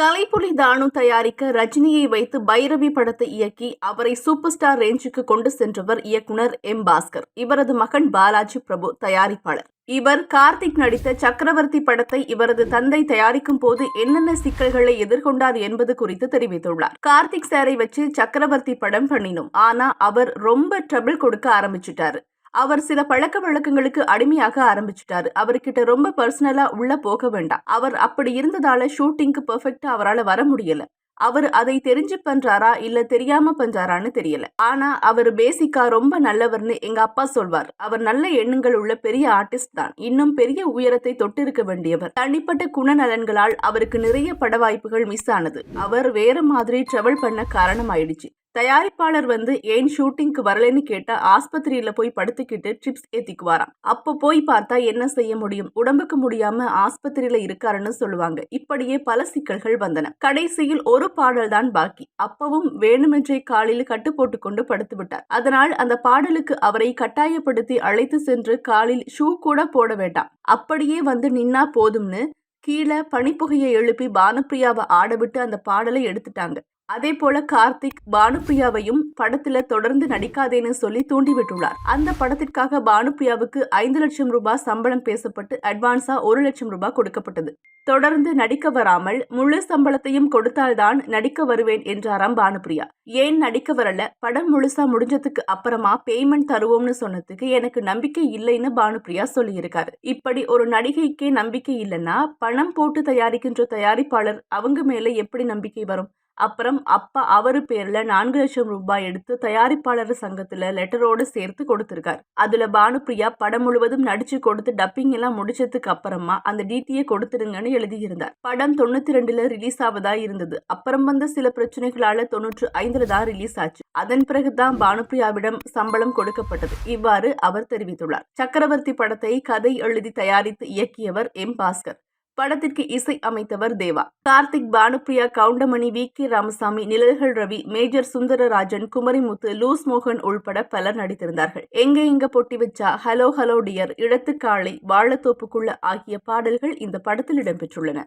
கலைப்புலி தானு தயாரிக்க ரஜினியை வைத்து பைரவி படத்தை இயக்கி அவரை சூப்பர் ஸ்டார் ரேஞ்சுக்கு கொண்டு சென்றவர் இயக்குனர் எம் பாஸ்கர். இவரது மகன் பாலாஜி பிரபு தயாரிப்பாளர். இவர் கார்த்திக் நடித்த சக்கரவர்த்தி படத்தை இவரது தந்தை தயாரிக்கும் போது என்னென்ன சிக்கல்களை எதிர்கொண்டார் என்பது குறித்து தெரிவித்துள்ளார். கார்த்திக் சாரை வச்சு சக்கரவர்த்தி படம் பண்ணினோம். ஆனா அவர் ரொம்ப ட்ரபிள் கொடுக்க ஆரம்பிச்சிட்டாரு. அவர் சில பழக்க வழக்கங்களுக்கு அடிமையாக ஆரம்பிச்சிட்டாரு. அவர்கிட்ட ரொம்ப பர்சனலா உள்ள போக வேண்டாம். அவர் அப்படி இருந்ததால ஷூட்டிங்க்கு பெர்ஃபெக்டா அவரால் வர முடியல. அவர் அதை தெரிஞ்சு பண்றாரா இல்ல தெரியாம பண்றாரான்னு தெரியல. ஆனா அவர் பேசிக்கா ரொம்ப நல்லவர்னு எங்க அப்பா சொல்வார். அவர் நல்ல எண்ணங்கள் உள்ள பெரிய ஆர்டிஸ்ட் தான். இன்னும் பெரிய உயரத்தை தொட்டிருக்க வேண்டியவர். தனிப்பட்ட குணநலன்களால் அவருக்கு நிறைய பட வாய்ப்புகள் மிஸ் ஆனது. அவர் வேற மாதிரி ட்ராவல் பண்ண காரணம் ஆயிடுச்சு தயாரிப்பாளர் வந்து ஏன் ஷூட்டிங்க்கு வரலன்னு கேட்டா ஆஸ்பத்திரியில போய் படுத்துக்கிட்டு ட்ரிப்ஸ் ஏத்திக்குவாராம். அப்ப போய் பார்த்தா என்ன செய்ய முடியும்? உடம்புக்கு முடியாம ஆஸ்பத்திரியில இருக்காருன்னு சொல்லுவாங்க. இப்படியே பல சிக்கல்கள் வந்தன. கடைசியில் ஒரு பாடல் தான் பாக்கி. அப்பவும் வேணுமென்றே காலில் கட்டு போட்டு கொண்டு படுத்து விட்டார். அதனால் அந்த பாடலுக்கு அவரை கட்டாயப்படுத்தி அழைத்து சென்று காலில் ஷூ கூட போட வேண்டாம். அப்படியே வந்து நின்னா போதும்னு கீழே பனிப்புகையை எழுப்பி பானுப்பிரியாவை ஆடவிட்டு அந்த பாடலை எடுத்துட்டாங்க. அதே போல கார்த்திக் பானுப்பிரியாவையும் படத்துல தொடர்ந்து நடிக்காதேன்னு சொல்லி தூண்டிவிட்டுள்ளார். அந்த படத்திற்காக பானுப்பிரியாவுக்கு ஐந்து லட்சம் ரூபாய் சம்பளம் பேசப்பட்டு அட்வான்ஸா ஒரு லட்சம் ரூபாய் கொடுக்கப்பட்டது. தொடர்ந்து நடிக்க வராமல் முழு சம்பளத்தையும் கொடுத்தால்தான் நடிக்க வருவேன் என்றாராம் பானுப்பிரியா. ஏன் நடிக்க வரல? படம் முழுசா முடிஞ்சதுக்கு அப்புறமா பேமெண்ட் தருவோம்னு சொன்னதுக்கு எனக்கு நம்பிக்கை இல்லைன்னு பானுப்பிரியா சொல்லியிருக்காரு. இப்படி ஒரு நடிகைக்கே நம்பிக்கை இல்லைன்னா பணம் போட்டு தயாரிக்கின்ற தயாரிப்பாளர் அவங்க மேல எப்படி நம்பிக்கை வரும்? அப்புறம் அப்பா அவர் பேர்ல நான்கு லட்சம் ரூபாய் எடுத்து தயாரிப்பாளர் சங்கத்துல லெட்டரோடு சேர்த்து கொடுத்துருக்கார். அதுல பானுப்பிரியா படம் முழுவதும் நடிச்சு கொடுத்து டப்பிங் எல்லாம் முடிச்சதுக்கு அப்புறமா அந்த டிடியை கொடுத்துருங்கன்னு எழுதியிருந்தார். படம் தொண்ணூத்தி ரெண்டுல ரிலீஸ் ஆவதா இருந்தது. அப்புறம் வந்த சில பிரச்சனைகளால தொண்ணூற்று ஐந்துல தான் ரிலீஸ் ஆச்சு. அதன் பிறகுதான் பானுப்பிரியாவிடம் சம்பளம் கொடுக்கப்பட்டது. இவ்வாறு அவர் தெரிவித்துள்ளார். சக்கரவர்த்தி படத்தை கதை எழுதி தயாரித்து இயக்கியவர் எம் பாஸ்கர். படத்திற்கு இசை அமைத்தவர் Deva. Karthik Bhanupriya Goundamani V. K. Ramasamy Nizhalgal Ravi major Sundararajan Kumarimuthu loose மோகன் உள்பட பலர் நடித்திருந்தார்கள். எங்கே இங்க பொட்டி வச்சா ஹலோ ஹலோ டியர் இடத்துக்காளை வாழத்தோப்புக்குள்ள ஆகிய பாடல்கள் இந்த படத்தில் இடம்பெற்றுள்ளன.